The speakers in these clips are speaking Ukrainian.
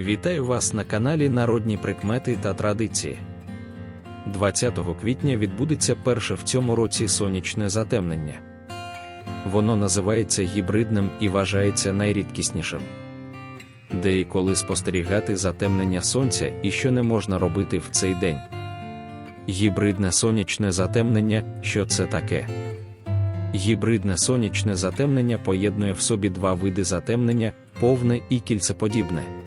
Вітаю вас на каналі Народні прикмети та традиції. 20 квітня відбудеться перше в цьому році сонячне затемнення. Воно називається гібридним і вважається найрідкіснішим. Де і коли спостерігати затемнення сонця і що не можна робити в цей день. Гібридне сонячне затемнення що це таке? Гібридне сонячне затемнення поєднує в собі два види затемнення повне і кільцеподібне.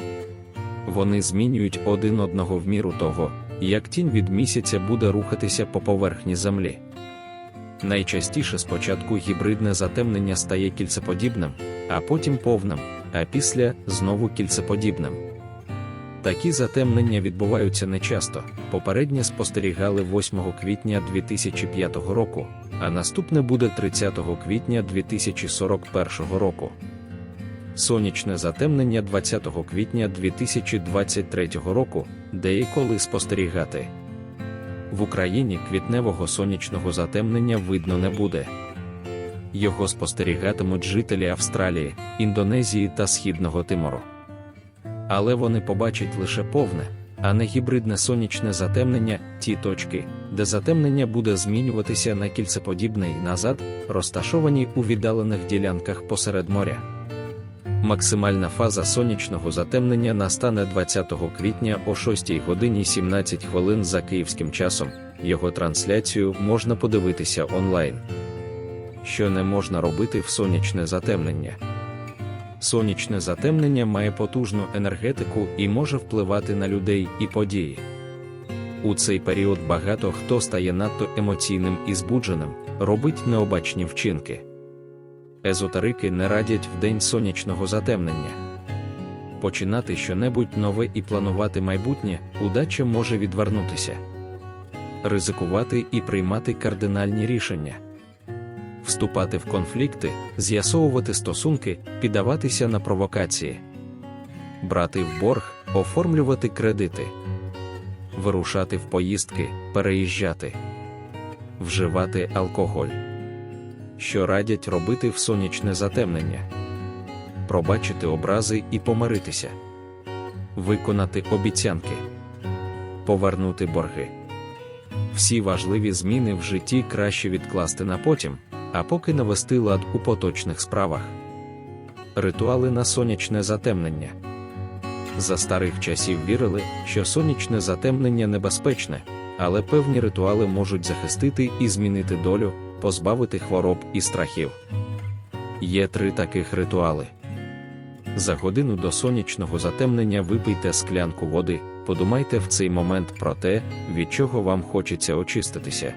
Вони змінюють один одного в міру того, як тінь від місяця буде рухатися по поверхні Землі. Найчастіше спочатку гібридне затемнення стає кільцеподібним, а потім повним, а після знову кільцеподібним. Такі затемнення відбуваються нечасто. Попереднє спостерігали 8 квітня 2005 року, а наступне буде 30 квітня 2041 року. Сонячне затемнення 20 квітня 2023 року, де і коли спостерігати. В Україні квітневого сонячного затемнення видно не буде. Його спостерігатимуть жителі Австралії, Індонезії та Східного Тимору. Але вони побачать лише повне, а не гібридне сонячне затемнення, ті точки, де затемнення буде змінюватися на кільцеподібне і назад, розташовані у віддалених ділянках посеред моря. Максимальна фаза сонячного затемнення настане 20 квітня о 6 годині 17 хвилин за київським часом. Його трансляцію можна подивитися онлайн. Що не можна робити в сонячне затемнення? Сонячне затемнення має потужну енергетику і може впливати на людей і події. У цей період багато хто стає надто емоційним і збудженим, робить необачні вчинки. Езотерики не радять в день сонячного затемнення. Починати щонебудь нове і планувати майбутнє, удача може відвернутися, ризикувати і приймати кардинальні рішення, вступати в конфлікти, з'ясовувати стосунки, піддаватися на провокації, брати в борг, оформлювати кредити, вирушати в поїздки, переїжджати, вживати алкоголь що радять робити в сонячне затемнення, пробачити образи і помиритися, виконати обіцянки, повернути борги. Всі важливі зміни в житті краще відкласти на потім, а поки навести лад у поточних справах. Ритуали на сонячне затемнення. За старих часів вірили, що сонячне затемнення небезпечне, але певні ритуали можуть захистити і змінити долю, позбавити хвороб і страхів. Є три таких ритуали. За годину до сонячного затемнення випийте склянку води, подумайте в цей момент про те, від чого вам хочеться очиститися.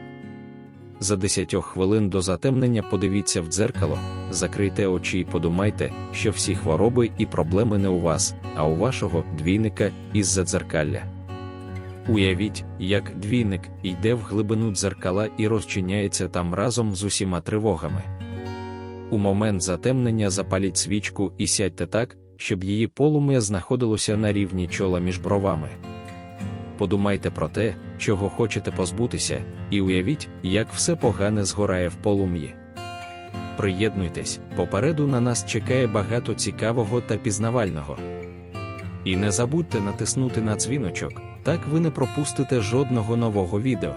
За 10 хвилин до затемнення подивіться в дзеркало, закрийте очі і подумайте, що всі хвороби і проблеми не у вас, а у вашого двійника із-за дзеркалля. Уявіть, як двійник йде в глибину дзеркала і розчиняється там разом з усіма тривогами. У момент затемнення запаліть свічку і сядьте так, щоб її полум'я знаходилося на рівні чола між бровами. Подумайте про те, чого хочете позбутися, і уявіть, як все погане згорає в полум'ї. Приєднуйтесь, попереду на нас чекає багато цікавого та пізнавального. І не забудьте натиснути на дзвіночок, так ви не пропустите жодного нового відео.